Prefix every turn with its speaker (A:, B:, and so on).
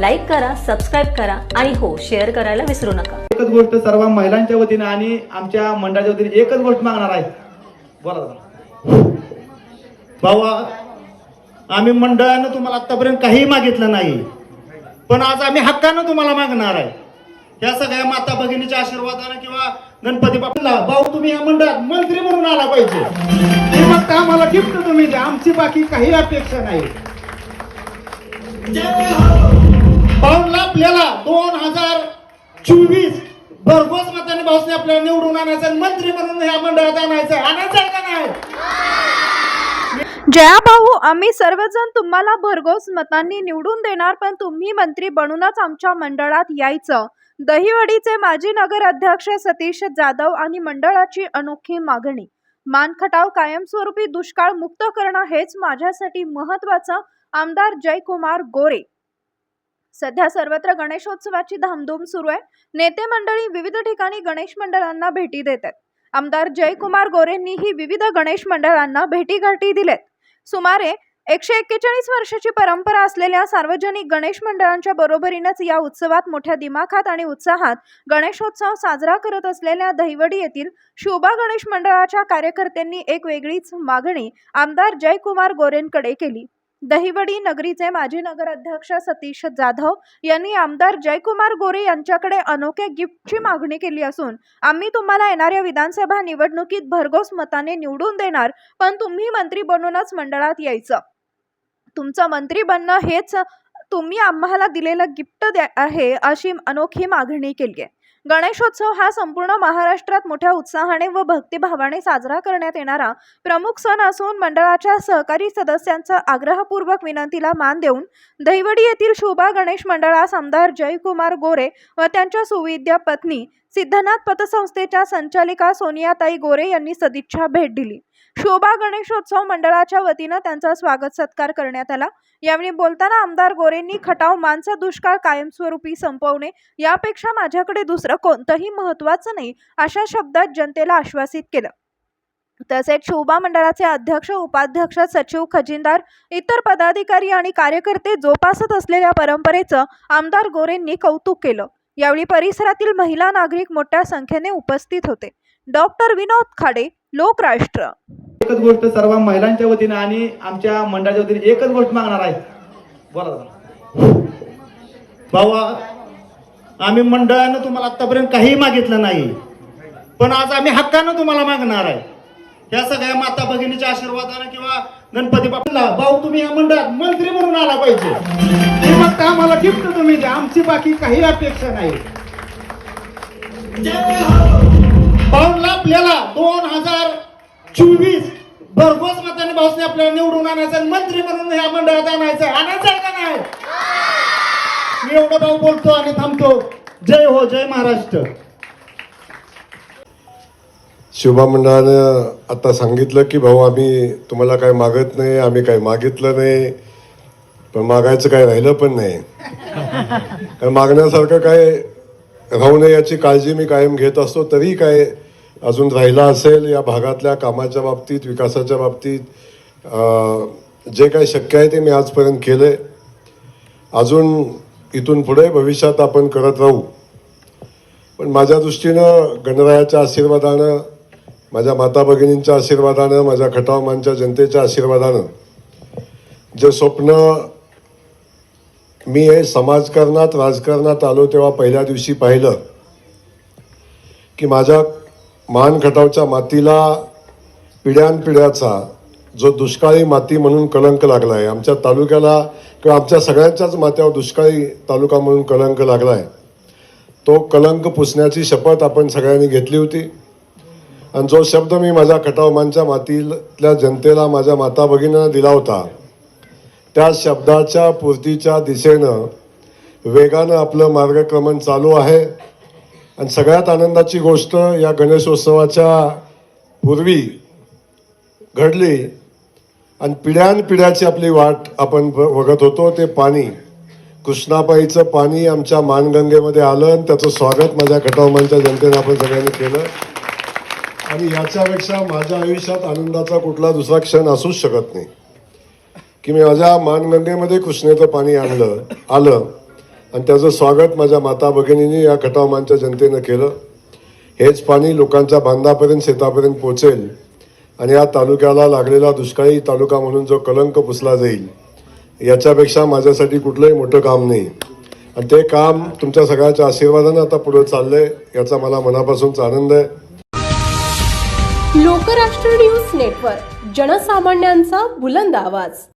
A: Like करा subscribe करा आणि हो शेअर करायला विसरू नका.
B: एकच गोष्ट सर्व महिलांच्या वतीने आणि आमच्या मंडळाच्या वतीने एकच गोष्ट मागणार आहे. बोला भावा आम्ही मंडळानं तुम्हाला आतापर्यंत काही मागितलं नाही पण आज आम्ही हक्कानं तुम्हाला मागणार आहे. या सगळ्या माता भगिनीच्या आशीर्वादानं किंवा गणपती बाप्पाला भाऊ तुम्ही या मंडळात मंत्री म्हणून आला पाहिजे. हे आम्हाला गिफ्ट तुम्ही द्या आमची बाकी काही अपेक्षा नाही. भाऊला आपल्याला दोन हजार चोवीस भरघोस मताने भाऊसने आपल्याला निवडून आणायचं मंत्री म्हणून ह्या मंडळात आणायचं. आणायचं का नाही?
C: जया भाऊ आम्ही सर्वजण तुम्हाला भरघोस मतांनी निवडून देणार पण तुम्ही मंत्री बनूनच आमच्या मंडळात यायचं. दहिवडीचे माजी नगर अध्यक्ष सतीश जाधव आणि मंडळाची अनोखी मागणी. मानखटाव कायमस्वरूपी दुष्काळ मुक्त करणं हेच माझ्यासाठी महत्वाचं आमदार जयकुमार गोरे. सध्या सर्वत्र गणेशोत्सवाची धामधूम सुरू आहे. नेते मंडळी विविध ठिकाणी गणेश मंडळांना भेटी देत आहेत आमदार जयकुमार गोरेंनीही विविध गणेश मंडळांना भेटीगाठी दिलेत. सुमारे एकशे एक्केचाळीस वर्षाची परंपरा असलेल्या सार्वजनिक गणेश मंडळांच्या बरोबरीनेच या उत्सवात मोठ्या दिमाखात आणि उत्साहात गणेशोत्सव साजरा करत असलेल्या दहिवडी येथील शोभा गणेश मंडळाच्या कार्यकर्त्यांनी एक वेगळीच मागणी आमदार जयकुमार गोरेंकडे केली. दहिवडी नगरीचे माजी नगराध्यक्ष सतीश जाधव यांनी आमदार जयकुमार गोरे यांच्याकडे अनोख्या गिफ्टची मागणी केली असून आम्ही तुम्हाला येणाऱ्या विधानसभा निवडणुकीत भरघोस मताने निवडून देणार पण तुम्ही मंत्री बनूनच मंडळात यायचं. तुमचं मंत्री बनणं हेच तुम्ही आम्हाला दिलेलं गिफ्ट द्या आहे अशी अनोखी मागणी केली आहे गणेशोत्सव हा संपूर्ण महाराष्ट्रात मोठ्या उत्साहाने व भक्तिभावाने साजरा करण्यात येणारा प्रमुख सण असून मंडळाच्या सहकारी सदस्यांचा आग्रहपूर्वक विनंतीला मान देऊन दहिवडी येथील शोभा गणेश मंडळास आमदार जयकुमार गोरे व त्यांच्या सुविद्या पत्नी सिद्धनाथ पतसंस्थेच्या संचालिका सोनियाताई गोरे यांनी सदिच्छा भेट दिली. शोभा गणेशोत्सव मंडळाच्या वतीनं त्यांचा स्वागत सत्कार करण्यात आला. यावेळी बोलताना आमदार गोरेंनी खटाव मानचा दुष्काळ कायमस्वरूपी संपवणे यापेक्षा माझ्याकडे दुसरं कोणतंही महत्वाचं नाही अशा शब्दात जनतेला आश्वासित केलं. तसेच शोभा मंडळाचे अध्यक्ष उपाध्यक्ष सचिव खजिनदार इतर पदाधिकारी आणि कार्यकर्ते जोपासत असलेल्या परंपरेचं आमदार गोरेंनी कौतुक केलं. यावेळी परिसरातील महिला नागरिक मोठ्या संख्येने उपस्थित होते. डॉक्टर विनोद खाडे लोकराष्ट्र.
B: एकच गोष्ट सर्व महिलांच्या वतीने आणि आमच्या मंडळाच्या वतीने एकच गोष्ट मागणार आहे. बोला भावा आम्ही मंडळानं तुम्हाला आतापर्यंत काही मागितलं नाही. पण आज आम्ही हक्कानं तुम्हाला मागणार आहे. या सगळ्या माता भगिनीच्या आशीर्वादानं किंवा गणपती बाप्पाला भाऊ तुम्ही या मंडळात मंत्री म्हणून आला पाहिजे. हे फक्त आम्हाला गिफ्ट तुम्ही द्या. आमची बाकी काही अपेक्षा नाही. भाऊला आपल्याला दोन हजार चोवीस भरघोस मताने भाऊसने आपल्याला निवडून आणायचं मंत्री म्हणून ह्या मंडळात आणायचं. आणायचं आहे का नाही? मी एवढं भाऊ बोलतो आणि थांबतो. जय हो जय महाराष्ट्र.
D: शुभा मंडळानं आता सांगितलं की भाऊ आम्ही तुम्हाला काय मागत नाही आम्ही काय मागितलं नाही पण मागायचं काय राहिलं पण नाही. कारण मागण्यासारखं काय राहू नये याची काळजी मी कायम घेत असतो तरी काय अजून राहिला असेल या भागातल्या कामाच्या बाबतीत विकासाच्या बाबतीत जे काही शक्य आहे ते मी आजपर्यंत केलं आहे अजून इथून पुढे भविष्यात आपण करत राहू. पण माझ्या दृष्टीनं गणरायाच्या आशीर्वादानं माझ्या माता भगिनींच्या आशीर्वादानं माझ्या खटावमानच्या जनतेच्या आशीर्वादानं जे स्वप्न मी हे समाजकारणात राजकारणात आलो तेव्हा पहिल्या दिवशी पाहिलं की माझ्या मान खटावच्या मातीला पिढ्यानपिढ्याचा जो दुष्काळी माती म्हणून कलंक लागला आहे आमच्या तालुक्याला किंवा आमच्या सगळ्यांच्याच मात्यावर दुष्काळी तालुका म्हणून कलंक लागला आहे तो कलंक पुसण्याची शपथ आपण सगळ्यांनी घेतली होती. आणि जो शब्द मी माझ्या खटावमानच्या मातीतल्या जनतेला माझ्या माता भगिनींना दिला होता त्या शब्दाच्या पूर्तीच्या दिशेनं वेगानं आपलं मार्गक्रमण चालू आहे. आणि सगळ्यात आनंदाची गोष्ट या गणेशोत्सवाच्या पूर्वी घडली आणि पिढ्यानपिढ्याची आपली वाट आपण ब- बघत होतो ते पाणी. कृष्णाबाईचं पाणी आमच्या मानगंगेमध्ये आलं आणि त्याचं स्वागत माझ्या खटावमांच्या जनतेनं आपण सगळ्यांनी केलं. आणि याच्यापेक्षा माझ्या आयुष्यात आनंदाचा कुठला दुसरा क्षण असूच शकत नाही. की मी माझ्या मानगंगेमध्ये कृष्णेचं पाणी आणलं आलं आणि त्याचं स्वागत माझ्या माता भगिनींनी या खटावमांच्या जनतेनं केलं. हेच पाणी लोकांच्या बांधापर्यंत शेतापर्यंत पोचेल आणि या तालुक्याला लागलेला दुष्काळी तालुका म्हणून जो कलंक पुसला जाईल याच्यापेक्षा माझ्यासाठी कुठलंही मोठं काम नाही. आणि ते काम तुमच्या सगळ्याच्या आशीर्वादानं आता पुढे आहे याचा मला मनापासूनचा आनंद आहे.
E: महाराष्ट्र न्यूज नेटवर्क जनसामान्यांचा बुलंद आवाज.